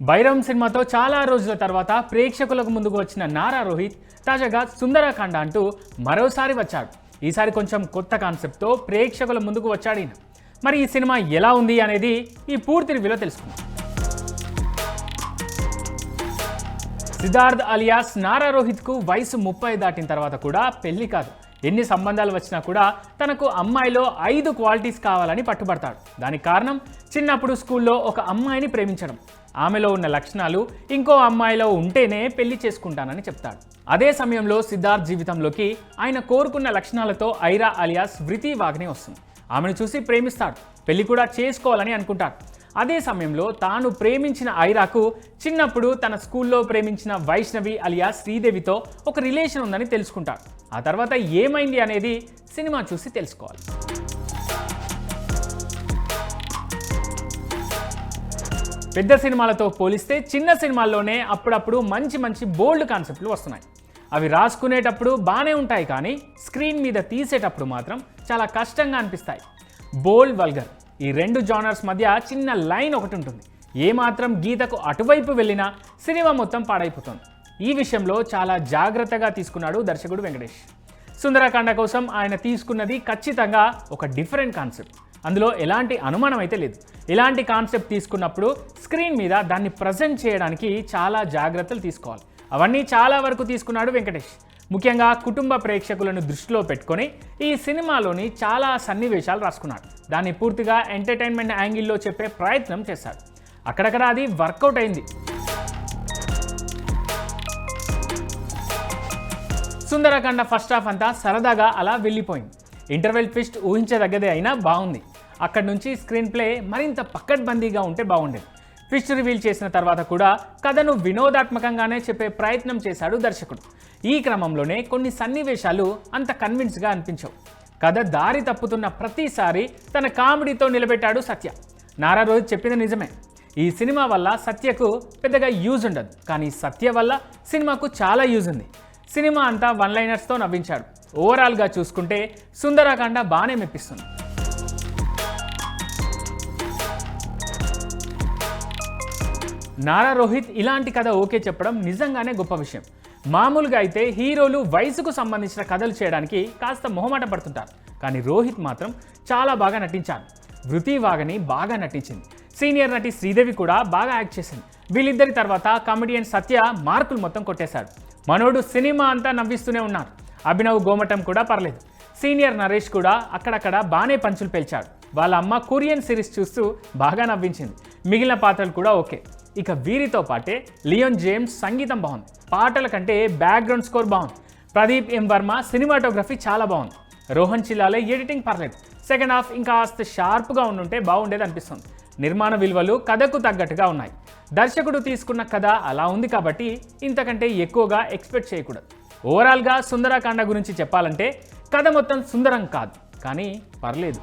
బైరం సినిమాతో చాలా రోజుల తర్వాత ప్రేక్షకులకు ముందుకు వచ్చిన నారా రోహిత్ తాజాగా సుందరకాండ అంటూ మరోసారి వచ్చాడు. ఈసారి కొంచెం కొత్త కాన్సెప్ట్తో ప్రేక్షకుల ముందుకు వచ్చాడు ఈయన. మరి ఈ సినిమా ఎలా ఉంది అనేది ఈ పూర్తి రివ్యూలో తెలుసుకుందాం. సిద్ధార్థ్ అలియాస్ నారా రోహిత్కు వయసు ముప్పై దాటిన తర్వాత కూడా పెళ్ళి కాదు. ఎన్ని సంబంధాలు వచ్చినా కూడా తనకు అమ్మాయిలో ఐదు క్వాలిటీస్ కావాలని పట్టుబడతాడు. దానికి కారణం చిన్నప్పుడు స్కూల్లో ఒక అమ్మాయిని ప్రేమించడం. ఆమెలో ఉన్న లక్షణాలు ఇంకో అమ్మాయిలో ఉంటేనే పెళ్ళి చేసుకుంటానని చెప్తాడు. అదే సమయంలో సిద్ధార్థ్ జీవితంలోకి ఆయన కోరుకున్న లక్షణాలతో ఐరా అలియాస్ వృతి వాగ్నే వస్తుంది. ఆమెను చూసి ప్రేమిస్తాడు. పెళ్ళి కూడా చేసుకోవాలని అనుకుంటాడు. అదే సమయంలో తాను ప్రేమించిన ఐరాకు చిన్నప్పుడు తన స్కూల్లో ప్రేమించిన వైష్ణవి అలియా శ్రీదేవితో ఒక రిలేషన్ ఉందని తెలుసుకుంటాడు. ఆ తర్వాత ఏమైంది అనేది సినిమా చూసి తెలుసుకోవాలి. పెద్ద సినిమాలతో పోలిస్తే చిన్న సినిమాల్లోనే అప్పుడప్పుడు మంచి మంచి బోల్డ్ కాన్సెప్ట్లు వస్తున్నాయి. అవి రాసుకునేటప్పుడు బాగానే ఉంటాయి కానీ స్క్రీన్ మీద తీసేటప్పుడు మాత్రం చాలా కష్టంగా అనిపిస్తాయి. బోల్డ్ వల్గర్ ఈ రెండు జానర్స్ మధ్య చిన్న లైన్ ఒకటి ఉంటుంది. ఏమాత్రం గీతకు అటువైపు వెళ్ళినా సినిమా మొత్తం పాడైపోతుంది. ఈ విషయంలో చాలా జాగ్రత్తగా తీసుకున్నాడు దర్శకుడు వెంకటేష్. సుందరకాండ కోసం ఆయన తీసుకున్నది ఖచ్చితంగా ఒక డిఫరెంట్ కాన్సెప్ట్. అందులో ఎలాంటి అనుమానం అయితే లేదు. ఇలాంటి కాన్సెప్ట్ తీసుకున్నప్పుడు స్క్రీన్ మీద దాన్ని ప్రజెంట్ చేయడానికి చాలా జాగ్రత్తలు తీసుకోవాలి. అవన్నీ చాలా వరకు తీసుకున్నాడు వెంకటేష్. ముఖ్యంగా కుటుంబ ప్రేక్షకులను దృష్టిలో పెట్టుకొని ఈ సినిమాలోని చాలా సన్నివేశాలు రాసుకున్నాడు. దాన్ని పూర్తిగా ఎంటర్టైన్మెంట్ యాంగిల్లో చెప్పే ప్రయత్నం చేశాడు. అక్కడక్కడ అది వర్కౌట్ అయింది. సుందరకాండ ఫస్ట్ హాఫ్ అంతా సరదాగా అలా వెళ్ళిపోయింది. ఇంటర్వెల్ ట్విస్ట్ ఊహించదగ్గదే అయినా బాగుంది. అక్కడి నుంచి స్క్రీన్ ప్లే మరింత పక్కడ్బందీగా ఉంటే బాగుండేది. ట్విస్ట్ రివీల్ చేసిన తర్వాత కూడా కథను వినోదాత్మకంగానే చెప్పే ప్రయత్నం చేశాడు దర్శకుడు. ఈ క్రమంలోనే కొన్ని సన్నివేశాలు అంత కన్విన్స్గా అనిపించవు. కథ దారి తప్పుతున్న ప్రతిసారి తన కామెడీతో నిలబెట్టాడు సత్య. నారా రోహిత్ చెప్పింది నిజమే. ఈ సినిమా వల్ల సత్యకు పెద్దగా యూజ్ ఉండదు. కానీ సత్య వల్ల సినిమాకు చాలా యూజ్ ఉంది. సినిమా అంతా వన్ లైనర్స్తో నవ్వించాడు ఓవరాల్గా చూసుకుంటే సుందరాకాండ బాగానే మెప్పిస్తుంది. నారా రోహిత్ ఇలాంటి కథ ఓకే చెప్పడం నిజంగానే గొప్ప విషయం. మామూలుగా అయితే హీరోలు వయసుకు సంబంధించిన కథలు చేయడానికి కాస్త మొహమాట పడుతుంటారు. కానీ రోహిత్ మాత్రం చాలా బాగా నటించాడు వృతి వాగని బాగా నటించింది. సీనియర్ నటి శ్రీదేవి కూడా బాగా యాక్ట్ చేసింది. వీళ్ళిద్దరి తర్వాత కామెడియన్ సత్య మార్కులు మొత్తం కొట్టేశాడు. మనోడు సినిమా అంతా నవ్విస్తూనే ఉన్నారు. అభినవ్ గోమటం కూడా పర్లేదు. సీనియర్ నరేష్ కూడా అక్కడక్కడ బాగానే పంచులు పేల్చాడు. వాళ్ళ అమ్మ కొరియన్ సిరీస్ చూస్తూ బాగా నవ్వించింది. మిగిలిన పాత్రలు కూడా ఓకే. ఇక వీరితో పాటే లియోన్ జేమ్స్ సంగీతం బాగుంది. పాటల కంటే బ్యాక్గ్రౌండ్ స్కోర్ బాగుంది. ప్రదీప్ ఎం వర్మ సినిమాటోగ్రఫీ చాలా బాగుంది. రోహన్ చిల్లాలే ఎడిటింగ్ పర్లేదు. సెకండ్ హాఫ్ ఇంకా కాస్త షార్ప్గా ఉండుంటే బాగుండేది అనిపిస్తుంది. నిర్మాణ విలువలు కథకు తగ్గట్టుగా ఉన్నాయి. దర్శకుడు తీసుకున్న కథ అలా ఉంది కాబట్టి ఇంతకంటే ఎక్కువగా ఎక్స్పెక్ట్ చేయకూడదు. ఓవరాల్గా సుందరకాండ గురించి చెప్పాలంటే కథ మొత్తం సుందరం కాదు. కానీ పర్లేదు.